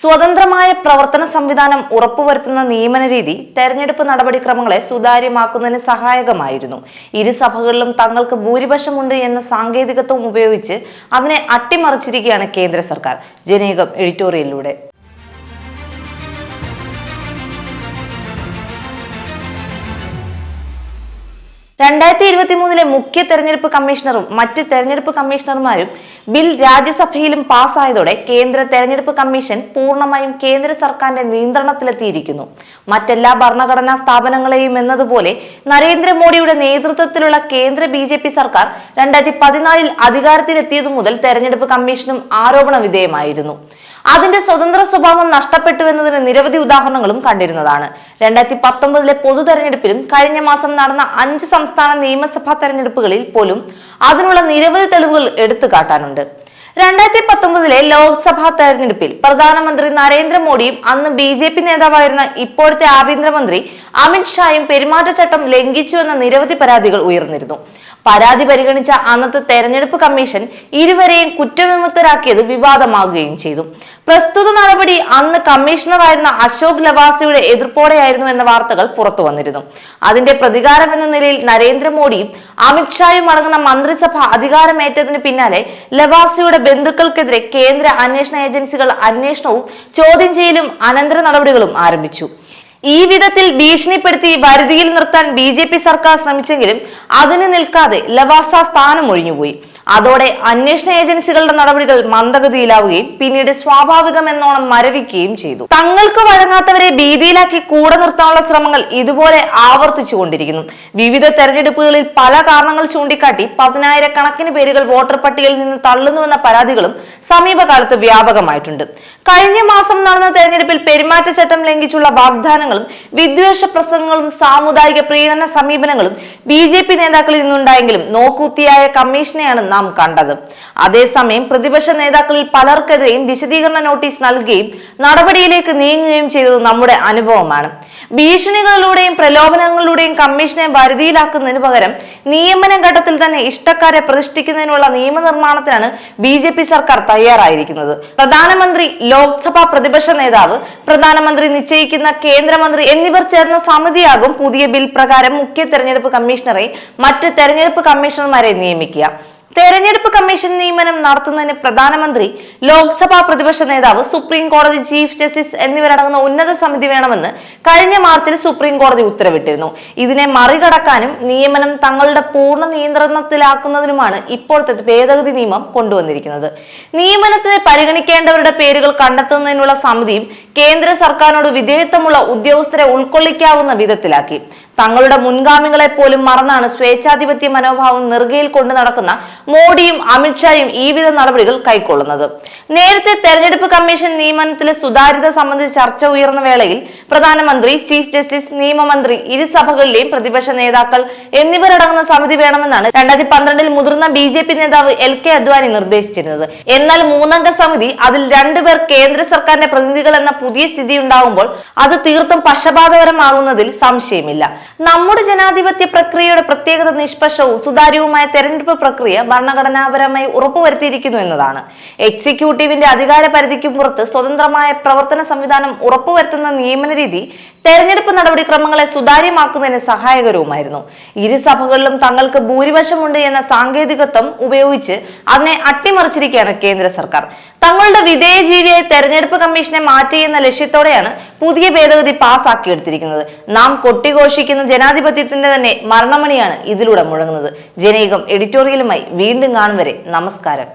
സ്വതന്ത്രമായ പ്രവർത്തന സംവിധാനം ഉറപ്പുവരുത്തുന്ന നിയമന രീതി തെരഞ്ഞെടുപ്പ് നടപടിക്രമങ്ങളെ സുതാര്യമാക്കുന്നതിന് സഹായകമായിരുന്നു. ഇരു സഭകളിലും തങ്ങൾക്ക് ഭൂരിപക്ഷമുണ്ട് എന്ന സാങ്കേതികത്വം ഉപയോഗിച്ച് അതിനെ അട്ടിമറിച്ചിരിക്കുകയാണ് കേന്ദ്ര സർക്കാർ. ജനീകം എഡിറ്റോറിയലിലൂടെ. രണ്ടായിരത്തി ഇരുപത്തി മൂന്നിലെ മുഖ്യ തെരഞ്ഞെടുപ്പ് കമ്മീഷണറും മറ്റ് തെരഞ്ഞെടുപ്പ് കമ്മീഷണർമാരും ബിൽ രാജ്യസഭയിലും പാസ്സായതോടെ കേന്ദ്ര തെരഞ്ഞെടുപ്പ് കമ്മീഷൻ പൂർണമായും കേന്ദ്ര സർക്കാരിന്റെ നിയന്ത്രണത്തിലെത്തിയിരിക്കുന്നു. മറ്റെല്ലാ ഭരണഘടനാ സ്ഥാപനങ്ങളെയും എന്നതുപോലെ നരേന്ദ്രമോദിയുടെ നേതൃത്വത്തിലുള്ള കേന്ദ്ര ബി ജെ പി സർക്കാർ രണ്ടായിരത്തി പതിനാലിൽ അധികാരത്തിലെത്തിയതു മുതൽ തെരഞ്ഞെടുപ്പ് കമ്മീഷനും ആരോപണ വിധേയമായിരുന്നു. അതിന്റെ സ്വതന്ത്ര സ്വഭാവം നഷ്ടപ്പെട്ടു എന്നതിന് നിരവധി ഉദാഹരണങ്ങളും കണ്ടിരുന്നതാണ്. രണ്ടായിരത്തി പത്തൊമ്പതിലെ പൊതു തെരഞ്ഞെടുപ്പിലും കഴിഞ്ഞ മാസം നടന്ന അഞ്ച് സംസ്ഥാന നിയമസഭാ തെരഞ്ഞെടുപ്പുകളിൽ പോലും അതിനുള്ള നിരവധി തെളിവുകൾ എടുത്തു കാട്ടാനുണ്ട്. രണ്ടായിരത്തി പത്തൊമ്പതിലെ ലോക്സഭാ തെരഞ്ഞെടുപ്പിൽ പ്രധാനമന്ത്രി നരേന്ദ്രമോദിയും അന്ന് ബി ജെ പി നേതാവായിരുന്ന ഇപ്പോഴത്തെ ആഭ്യന്തരമന്ത്രി അമിത് ഷായും പെരുമാറ്റച്ചട്ടം ലംഘിച്ചു എന്ന നിരവധി പരാതികൾ ഉയർന്നിരുന്നു. പരാതി പരിഗണിച്ച അന്നത്തെ തെരഞ്ഞെടുപ്പ് കമ്മീഷൻ ഇരുവരെയും കുറ്റവിമുക്തരാക്കിയത് വിവാദമാകുകയും ചെയ്തു. പ്രസ്തുത നടപടി അന്ന് കമ്മീഷണറായിരുന്ന അശോക് ലവാസയുടെ എതിർപ്പോടെയായിരുന്നു എന്ന വാർത്തകൾ പുറത്തു വന്നിരുന്നു. അതിന്റെ പ്രതികാരം എന്ന നിലയിൽ നരേന്ദ്രമോദിയും അമിത്ഷായും അടങ്ങുന്ന മന്ത്രിസഭ അധികാരമേറ്റതിന് പിന്നാലെ ലവാസയുടെ ബന്ധുക്കൾക്കെതിരെ കേന്ദ്ര അന്വേഷണ ഏജൻസികൾ അന്വേഷണവും ചോദ്യം ചെയ്യലും അനന്തര നടപടികളും ആരംഭിച്ചു. ഈ വിധത്തിൽ ഭീഷണിപ്പെടുത്തി വരുതിയിൽ നിർത്താൻ ബി സർക്കാർ ശ്രമിച്ചെങ്കിലും അതിന് നിൽക്കാതെ ലവാസ സ്ഥാനം ഒഴിഞ്ഞുപോയി. അതോടെ അന്വേഷണ ഏജൻസികളുടെ നടപടികൾ മന്ദഗതിയിലാവുകയും പിന്നീട് സ്വാഭാവികം എന്നോണം മരവിക്കുകയും ചെയ്തു. തങ്ങൾക്ക് വഴങ്ങാത്തവരെ ഭീതിയിലാക്കി കൂടെ നിർത്താനുള്ള ശ്രമങ്ങൾ ഇതുപോലെ ആവർത്തിച്ചുകൊണ്ടിരിക്കുന്നു. വിവിധ തെരഞ്ഞെടുപ്പുകളിൽ പല കാരണങ്ങൾ ചൂണ്ടിക്കാട്ടി പതിനായിരക്കണക്കിന് പേരുകൾ വോട്ടർ പട്ടികയിൽ നിന്ന് തള്ളുന്നുവെന്ന പരാതികളും സമീപകാലത്ത് വ്യാപകമായിട്ടുണ്ട്. കഴിഞ്ഞ മാസം നടന്ന തെരഞ്ഞെടുപ്പിൽ പെരുമാറ്റച്ചട്ടം ലംഘിച്ചുള്ള വാഗ്ദാനങ്ങളും വിദ്വേഷ പ്രസംഗങ്ങളും സാമുദായിക പ്രീണന സമീപനങ്ങളും ബി നേതാക്കളിൽ നിന്നുണ്ടായെങ്കിലും നോക്കൂത്തിയായ കമ്മീഷനെയാണ് നാം കണ്ടത്. അതേസമയം പ്രതിപക്ഷ നേതാക്കളിൽ പലർക്കെതിരെയും വിശദീകരണ നോട്ടീസ് നൽകുകയും നടപടിയിലേക്ക് നീങ്ങുകയും ചെയ്തത് നമ്മുടെ അനുഭവമാണ്. ഭീഷണികളിലൂടെയും പ്രലോഭനങ്ങളിലൂടെയും കമ്മീഷനെ വരുതിയിലാക്കുന്നതിന് പകരം നിയമന ഘട്ടത്തിൽ തന്നെ ഇഷ്ടക്കാരെ പ്രതിഷ്ഠിക്കുന്നതിനുള്ള നിയമനിർമ്മാണത്തിനാണ് ബി ജെ പി സർക്കാർ തയ്യാറായിരിക്കുന്നത്. പ്രധാനമന്ത്രി ലോക്സഭാ പ്രതിപക്ഷ നേതാവ് പ്രധാനമന്ത്രി നിശ്ചയിക്കുന്ന കേന്ദ്രമന്ത്രി എന്നിവർ ചേർന്ന സമിതിയാകും പുതിയ ബിൽ പ്രകാരം മുഖ്യ തെരഞ്ഞെടുപ്പ് കമ്മീഷണറെ മറ്റ് തെരഞ്ഞെടുപ്പ് കമ്മീഷണർമാരെ നിയമിക്കുക. തെരഞ്ഞെടുപ്പ് കമ്മീഷൻ നിയമനം നടത്തുന്നതിന് പ്രധാനമന്ത്രി ലോക്സഭാ പ്രതിപക്ഷ നേതാവ് സുപ്രീം കോടതി ചീഫ് ജസ്റ്റിസ് എന്നിവരടങ്ങുന്ന ഉന്നത സമിതി വേണമെന്ന് കഴിഞ്ഞ മാർച്ചിൽ സുപ്രീം കോടതി ഉത്തരവിട്ടിരുന്നു. ഇതിനെ മറികടക്കാനും നിയമനം തങ്ങളുടെ പൂർണ നിയന്ത്രണത്തിലാക്കുന്നതിനുമാണ് ഇപ്പോഴത്തെ ഭേദഗതി നിയമം കൊണ്ടുവന്നിരിക്കുന്നത്. നിയമനത്തിന് പരിഗണിക്കേണ്ടവരുടെ പേരുകൾ കണ്ടെത്തുന്നതിനുള്ള സമിതിയും കേന്ദ്ര സർക്കാരിനോട് വിധേയത്വമുള്ള ഉദ്യോഗസ്ഥരെ ഉൾക്കൊള്ളിക്കാവുന്ന വിധത്തിലാക്കി. തങ്ങളുടെ മുൻഗാമികളെ പോലും മറന്നാണ് സ്വേച്ഛാധിപത്യ മനോഭാവം നെറുകയിൽ കൊണ്ടു നടക്കുന്ന മോഡിയും അമിത്ഷായും ഈ വിധ നടപടികൾ കൈക്കൊള്ളുന്നത്. നേരത്തെ തെരഞ്ഞെടുപ്പ് കമ്മീഷൻ നിയമനത്തിലെ സുതാര്യത സംബന്ധിച്ച് ചർച്ച ഉയർന്ന വേളയിൽ പ്രധാനമന്ത്രി ചീഫ് ജസ്റ്റിസ് നിയമമന്ത്രി ഇരുസഭകളിലെയും പ്രതിപക്ഷ നേതാക്കൾ എന്നിവരടങ്ങുന്ന സമിതി വേണമെന്നാണ് രണ്ടായിരത്തി പന്ത്രണ്ടിൽ മുതിർന്ന ബി ജെ പി നേതാവ് എൽ കെ അദ്വാനി നിർദ്ദേശിച്ചിരുന്നത്. എന്നാൽ മൂന്നംഗ സമിതി അതിൽ രണ്ടുപേർ കേന്ദ്ര സർക്കാരിന്റെ പ്രതിനിധികൾ എന്ന പുതിയ സ്ഥിതി ഉണ്ടാവുമ്പോൾ അത് തീർത്തും പക്ഷപാതപരമാകുന്നതിൽ സംശയമില്ല. നമ്മുടെ ജനാധിപത്യ പ്രക്രിയയുടെ പ്രത്യേകത നിഷ്പക്ഷവും സുതാര്യവുമായ തെരഞ്ഞെടുപ്പ് പ്രക്രിയ ഭരണഘടനാപരമായി ഉറപ്പുവരുത്തിയിരിക്കുന്നു എന്നതാണ്. എക്സിക്യൂട്ടീവിന്റെ അധികാര പരിധിക്കും പുറത്ത് സ്വതന്ത്രമായ പ്രവർത്തന സംവിധാനം ഉറപ്പുവരുത്തുന്ന നിയമന രീതി തെരഞ്ഞെടുപ്പ് നടപടിക്രമങ്ങളെ സുതാര്യമാക്കുന്നതിന് സഹായകരവുമായിരുന്നു ഇരുസഭകളിലും തങ്ങൾക്ക് ഭൂരിപക്ഷമുണ്ട് എന്ന സാങ്കേതികത്വം ഉപയോഗിച്ച് അതിനെ അട്ടിമറിച്ചിരിക്കുകയാണ് കേന്ദ്ര സർക്കാർ. തങ്ങളുടെ വിധേയജീവിയായി തെരഞ്ഞെടുപ്പ് കമ്മീഷനെ മാറ്റി എന്ന ലക്ഷ്യത്തോടെയാണ് പുതിയ ഭേദഗതി പാസ്സാക്കിയെടുത്തിരിക്കുന്നത് നാം കൊട്ടിഘോഷിക്കുന്ന ജനാധിപത്യത്തിന്റെ തന്നെ മരണമണിയാണ് ഇതിലൂടെ മുഴങ്ങുന്നത്. ജനീകം എഡിറ്റോറിയലുമായി വീണ്ടും കാണും വരെ. നമസ്കാരം.